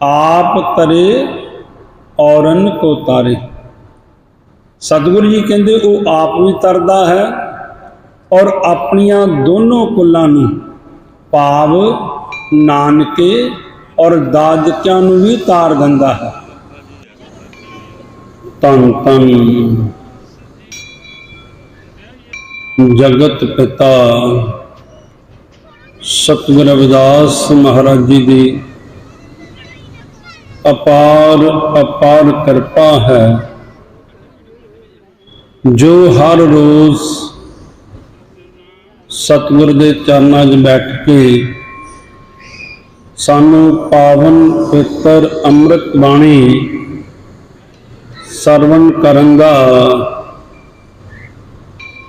ਆਪ ਤਰੇ ਔਰਨ ਕੋ ਤਾਰੇ। ਸਤਿਗੁਰੂ ਜੀ ਕਹਿੰਦੇ, ਉਹ ਆਪ ਵੀ ਤਰਦਾ ਹੈ ਔਰ ਆਪਣੀਆਂ ਦੋਨੋਂ ਕੁੱਲਾਂ ਨੂੰ, ਭਾਵ ਨਾਨਕੇ ਔਰ ਦਾਦਕਿਆਂ ਨੂੰ ਵੀ ਤਾਰ ਦਿੰਦਾ ਹੈ। ਤਨ ਤਨ ਜਗਤ ਪਿਤਾ ਸਤਿਗੁਰ ਰਵਿਦਾਸ ਮਹਾਰਾਜ ਜੀ ਦੀ ਅਪਾਰ ਅਪਾਰ ਕਿਰਪਾ ਹੈ। ਜੋ ਹਰ ਰੋਜ਼ ਸਤਿਗੁਰ ਦੇ ਚਰਨਾਂ 'ਚ ਬੈਠ ਕੇ ਸਾਨੂੰ ਪਾਵਨ ਪਵਿੱਤਰ ਅੰਮ੍ਰਿਤ ਬਾਣੀ ਸਰਵਣ ਕਰਨ ਦਾ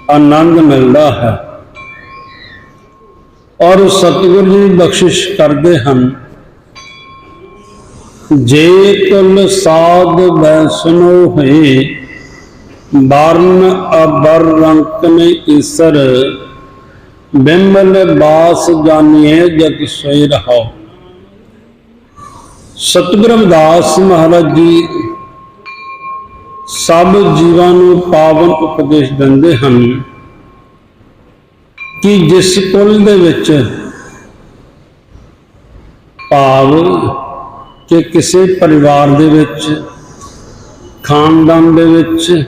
ਆਨੰਦ ਮਿਲਦਾ ਹੈ। ਔਰ ਸਤਿਗੁਰ ਜੀ ਬਖਸ਼ਿਸ਼ ਕਰਦੇ ਹਨ। ਜੇ ਤੁਲ ਸਾਧ ਵੈਸਨੋ ਹੈ ਬਾਰਨ ਅਬਰ ਰੰਕ ਨੇ ਈਸਰ ਬਿੰਬਲ ਬਾਸ ਜਾਣੀਏ ਜਗ ਸੋਈ ਰਹਾਓ ਸਤਿਗੁਰੂ ਰਵਿਦਾਸ ਮਹਾਰਾਜ ਜੀ ਸਭ ਜੀਵਾਂ ਨੂੰ ਪਾਵਨ ਉਪਦੇਸ਼ ਦਿੰਦੇ ਹਨ ਕਿ ਜਿਸ ਕੁਲ ਦੇ ਵਿੱਚ ਭਾਵ ਕਿ ਕਿਸੇ ਪਰਿਵਾਰ ਦੇ ਵਿੱਚ, ਖਾਨਦਾਨ ਦੇ ਵਿੱਚ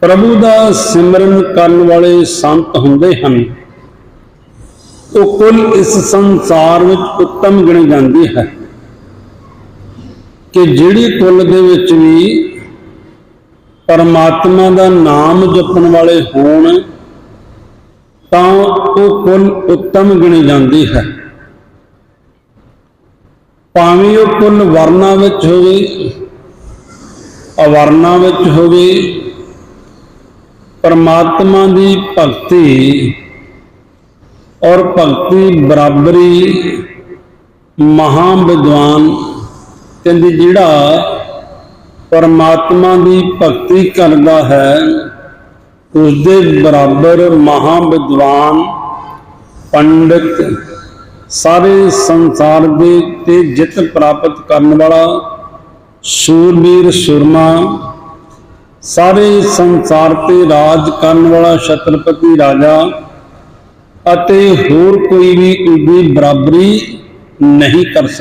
ਪ੍ਰਭੂ ਦਾ ਸਿਮਰਨ ਕਰਨ ਵਾਲੇ ਸੰਤ ਹੁੰਦੇ ਹਨ। ਉਹ ਕੁੱਲ ਇਸ ਸੰਸਾਰ ਵਿੱਚ ਉੱਤਮ ਗਿਣੀ ਜਾਂਦੀ ਹੈ ਕਿ ਜਿਹੜੀ ਕੁੱਲ ਦੇ ਵਿੱਚ ਵੀ ਪਰਮਾਤਮਾ ਦਾ ਨਾਮ ਜਪਣ ਵਾਲੇ ਹੋਣ, ਤਾਂ ਉਹ ਕੁੱਲ ਉੱਤਮ ਗਿਣੀ ਜਾਂਦੀ ਹੈ। ਭਾਵੇਂ ਉਹ ਕੁੱਲ ਵਰਨਾ ਵਿੱਚ ਹੋਵੇ, ਅਵਰਨਾ ਵਿੱਚ ਹੋਵੇ, ਪਰਮਾਤਮਾ ਦੀ ਭਗਤੀ ਔਰ ਭਗਤੀ ਬਰਾਬਰੀ ਮਹਾ ਵਿਦਵਾਨ ਕਹਿੰਦੇ ਜਿਹੜਾ ਪਰਮਾਤਮਾ ਦੀ ਭਗਤੀ ਕਰਦਾ ਹੈ ਉਸ ਦੇ ਬਰਾਬਰ ਮਹਾ ਵਿਦਵਾਨ ਪੰਡਿਤ ਸਾਰੇ ਸੰਸਾਰ ਦੇ ਤੇ ਜਿੱਤ ਪ੍ਰਾਪਤ ਕਰਨ ਵਾਲਾ ਸੂਰਬੀਰ ਸੁਰਮਾ, ਸਾਰੇ ਸੰਸਾਰ ਤੇ ਰਾਜ ਕਰਨ ਵਾਲਾ ਛਤਰਪਤੀ ਰਾਜਾ ਅਤੇ ਹੋਰ ਕੋਈ ਵੀ ਉਹਦੀ ਬਰਾਬਰੀ ਨਹੀਂ ਕਰ ਸਕਦਾ